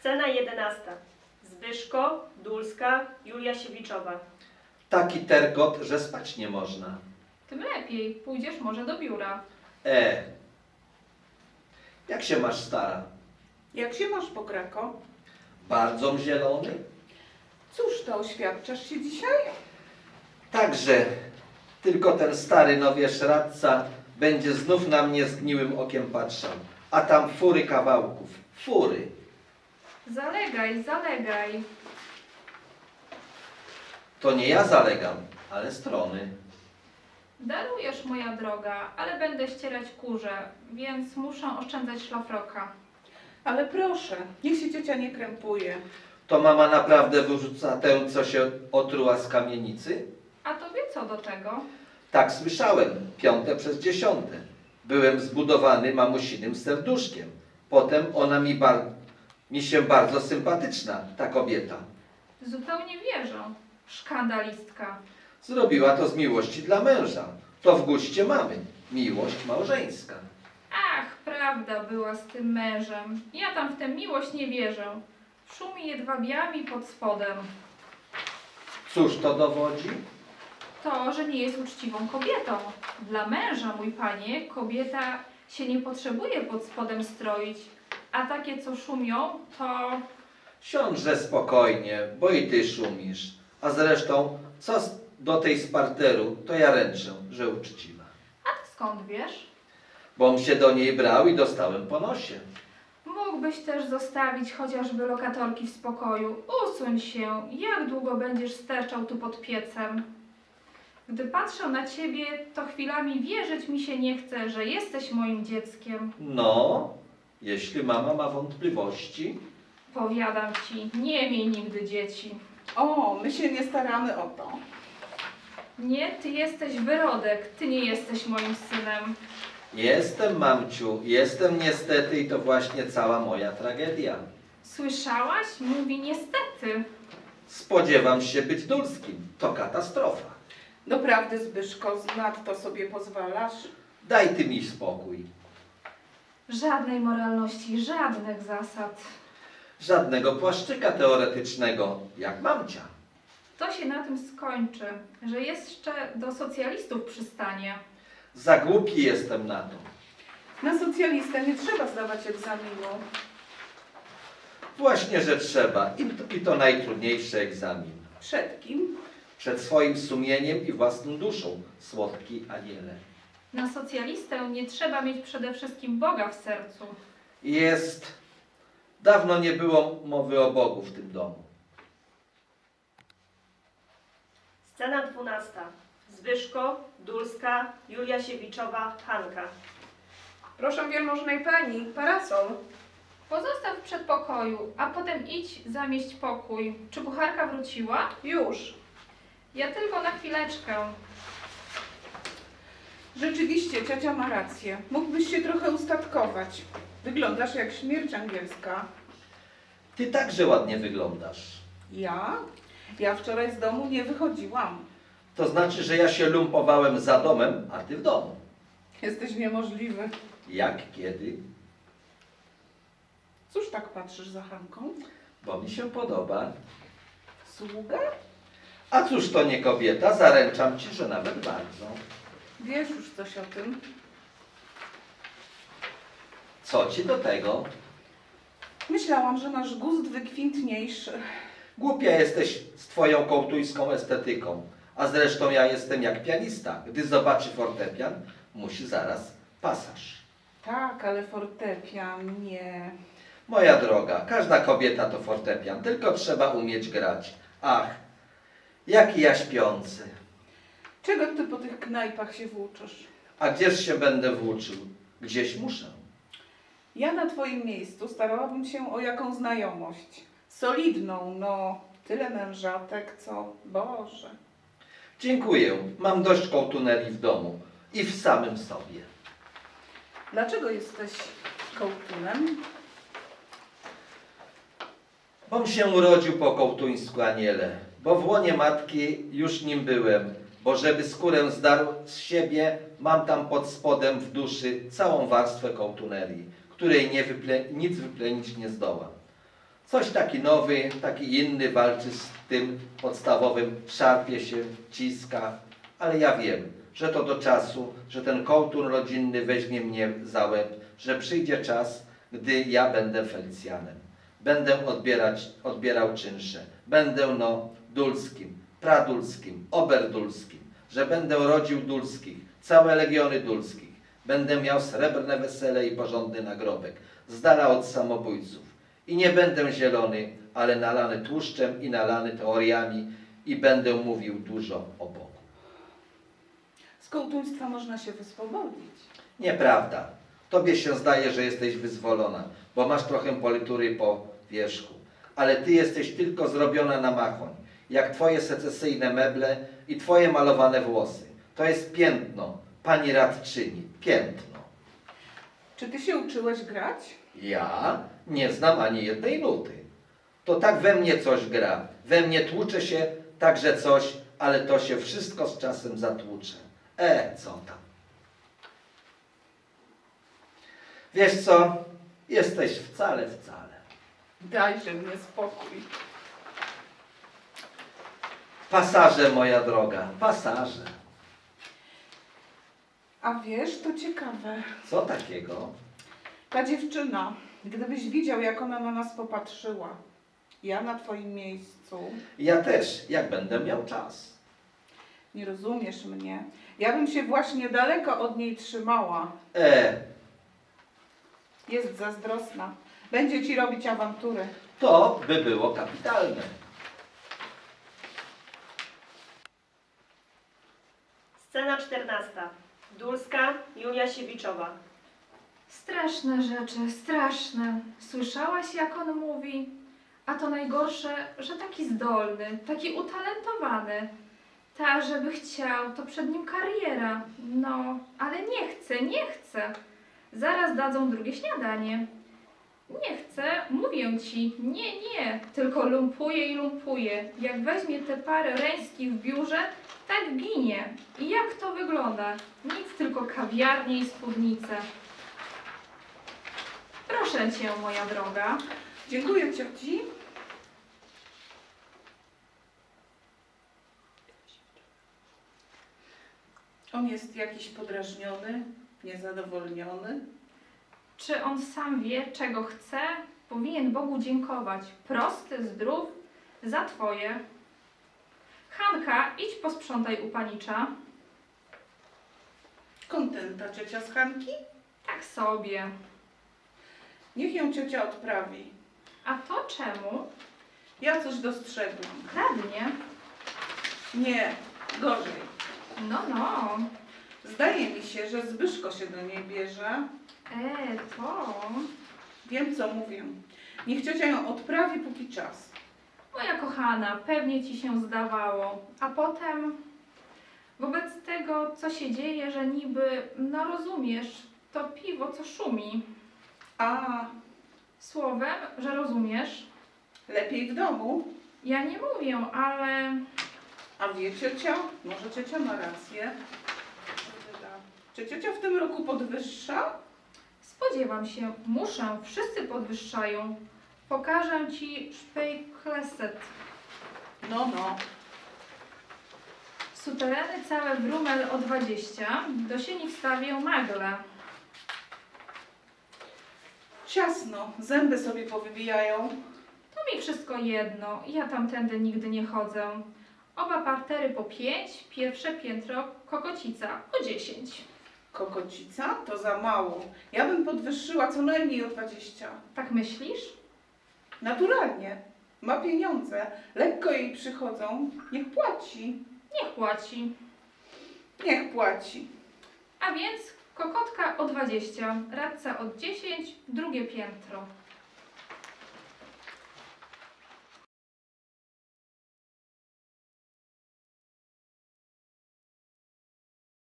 Scena jedenasta. Zbyszko, Dulska, Julia Siewiczowa. Taki tergot, że spać nie można. Tym lepiej, pójdziesz może do biura. E. Jak się masz, stara? Jak się masz, Pokrako? Bardzo zielony? Cóż to oświadczasz się dzisiaj? Także tylko ten stary, no wiesz, radca będzie znów na mnie zgniłym okiem patrzał. A tam fury kawałków. Fury. Zalegaj, zalegaj. To nie ja zalegam, ale strony. Darujesz, moja droga, ale będę ścierać kurze, więc muszę oszczędzać szlafroka. Ale proszę, niech się ciocia nie krępuje. To mama naprawdę wyrzuca tę, co się otruła z kamienicy? A to wie co do czego? Tak słyszałem, piąte przez dziesiąte. Byłem zbudowany mamusinym serduszkiem. Potem ona mi, bar- mi się bardzo sympatyczna, ta kobieta. Zupełnie wierzę. Szkandalistka. Zrobiła to z miłości dla męża. To w guście mamy. Miłość małżeńska. Ach, prawda była z tym mężem. Ja tam w tę miłość nie wierzę. Szumi jedwabiami pod spodem. Cóż to dowodzi? To, że nie jest uczciwą kobietą. Dla męża, mój panie, kobieta się nie potrzebuje pod spodem stroić. A takie, co szumią, to Siądże spokojnie, bo i ty szumisz. A zresztą, co z- do tej sparteru, to ja ręczę, że uczciwa. A ty skąd wiesz? Bom się do niej brał i dostałem po nosie. Mógłbyś też zostawić chociażby lokatorki w spokoju. Usuń się. Jak długo będziesz sterczał tu pod piecem? Gdy patrzę na ciebie, to chwilami wierzyć mi się nie chce, że jesteś moim dzieckiem. No, jeśli mama ma wątpliwości, Powiadam ci, nie miej nigdy dzieci. O, my się nie staramy o to. Nie, ty jesteś wyrodek, ty nie jesteś moim synem. jestem mamciu, jestem niestety i to właśnie cała moja tragedia. Słyszałaś? Mówi niestety. Spodziewam się być dulskim. To katastrofa. Doprawdy, Zbyszko, znadto sobie pozwalasz? Daj ty mi spokój. Żadnej moralności, żadnych zasad. Żadnego płaszczyka teoretycznego, jak mamcia. To się na tym skończy, że jeszcze do socjalistów przystanie. Za głupi jestem na to. Na socjalistę nie trzeba zdawać egzaminu. Właśnie, że trzeba. I to, i to najtrudniejszy egzamin. Przed kim? Przed swoim sumieniem i własną duszą, słodki aniele. Na socjalistę nie trzeba mieć przede wszystkim Boga w sercu. Jest... Dawno nie było mowy o Bogu w tym domu. Scena dwunasta. Zbyszko, Dulska, Julia Siewiczowa, Hanka. Proszę wielmożnej pani, parasol. Pozostaw w przedpokoju, a potem idź zamieść pokój. Czy kucharka wróciła? Już. Ja tylko na chwileczkę. Rzeczywiście, ciocia ma rację. Mógłbyś się trochę ustatkować. Wyglądasz jak śmierć angielska. Ty także ładnie wyglądasz. Ja? Ja wczoraj z domu nie wychodziłam. To znaczy, że ja się lumpowałem za domem, a ty w domu. Jesteś niemożliwy. Jak, kiedy? Cóż tak patrzysz za Hanką? Bo mi się podoba. Sługa? A cóż to nie kobieta? Zaręczam ci, że nawet bardzo. Wiesz już coś o tym. Co ci do tego? Myślałam, że masz gust wykwintniejszy. Głupia jesteś z twoją kołtujską estetyką. A zresztą ja jestem jak pianista. Gdy zobaczy fortepian, musi zaraz pasaż. Tak, ale fortepian nie. Moja droga, każda kobieta to fortepian, tylko trzeba umieć grać. Ach, jaki ja śpiący. Czego ty po tych knajpach się włóczysz? A gdzież się będę włóczył? Gdzieś muszę. Ja na twoim miejscu starałabym się o jaką znajomość. Solidną, no, tyle mężatek, co Boże. Dziękuję, mam dość kołtuneli w domu i w samym sobie. Dlaczego jesteś kołtunem? Bom się urodził po kołtuńsku aniele, bo w łonie matki już nim byłem, bo żeby skórę zdarł z siebie, mam tam pod spodem w duszy całą warstwę kołtuneli, której nie wyple, nic wyplenić nie zdołam. Coś taki nowy, taki inny walczy z tym podstawowym, szarpie się, ciska, ale ja wiem, że to do czasu, że ten kołtun rodzinny weźmie mnie za łeb, że przyjdzie czas, gdy ja będę Felicjanem. Będę odbierać, odbierał czynsze. Będę no dulskim, pradulskim, oberdulskim, że będę rodził dulskich, całe legiony dulskich. Będę miał srebrne wesele i porządny nagrobek, z dala od samobójców. I nie będę zielony, ale nalany tłuszczem i nalany teoriami i będę mówił dużo o Bogu. Z kołtuństwa można się wyswobodzić. Nieprawda. Tobie się zdaje, że jesteś wyzwolona, bo masz trochę politury po wierzchu. Ale ty jesteś tylko zrobiona na machoń, jak twoje secesyjne meble i twoje malowane włosy. To jest piętno, pani radczyni, piętno. Czy ty się uczyłeś grać? Ja nie znam ani jednej nuty. To tak we mnie coś gra, we mnie tłucze się także coś, ale to się wszystko z czasem zatłucze. E, co tam? Wiesz co? Jesteś wcale, wcale. Dajże mnie spokój. Pasaże, moja droga, pasaże. A wiesz, to ciekawe. Co takiego? Ta dziewczyna, gdybyś widział, jak ona na nas popatrzyła. Ja na twoim miejscu. Ja też, jak będę miał czas. Nie rozumiesz mnie. Ja bym się właśnie daleko od niej trzymała. E, Jest zazdrosna. Będzie ci robić awantury. to by było kapitalne. Scena 14. Dulska, Julia Siewiczowa. Straszne rzeczy, straszne. Słyszałaś, jak on mówi? A to najgorsze, że taki zdolny, taki utalentowany. Ta, żeby chciał, to przed nim kariera. No, ale nie chce, nie chce. Zaraz dadzą drugie śniadanie. Nie chcę, mówię ci, nie, nie, tylko lumpuje i lumpuje. Jak weźmie te parę reńskich w biurze, tak ginie. I jak to wygląda? Nic, tylko kawiarnie i spódnice. Proszę cię, moja droga. Dziękuję cioci. On jest jakiś podrażniony, niezadowolniony. Czy on sam wie, czego chce? Powinien Bogu dziękować. Prosty, zdrów, za twoje. Hanka, idź posprzątaj u panicza. Kontenta ciocia z Hanki? Tak sobie. Niech ją ciocia odprawi. A to czemu? Ja coś dostrzegłam. Kradnie. Nie, gorzej. No, no. Zdaje mi się, że Zbyszko się do niej bierze. E, to... Wiem, co mówię. Niech ciocia ją odprawi, póki czas. Moja kochana, pewnie ci się zdawało. A potem, wobec tego, co się dzieje, że niby, no rozumiesz, to piwo, co szumi. A, Słowem, że rozumiesz. lepiej w domu. Ja nie mówię, ale A wie ciocia? Może ciocia ma rację. Czy ciocia w tym roku podwyższa? Spodziewam się, muszę, wszyscy podwyższają. Pokażę ci szpejkleset. No, no. Sutereny całe w rumel o 20, do sieni wstawię magle. Ciasno, zęby sobie powybijają. To mi wszystko jedno, ja tamtędy nigdy nie chodzę. Oba partery po 5, pierwsze piętro kokocica o 10. Kokocica? To za mało. Ja bym podwyższyła co najmniej o 20. Tak myślisz? Naturalnie. Ma pieniądze. Lekko jej przychodzą. Niech płaci. Niech płaci. Niech płaci. A więc kokotka o 20, radca od 10, drugie piętro.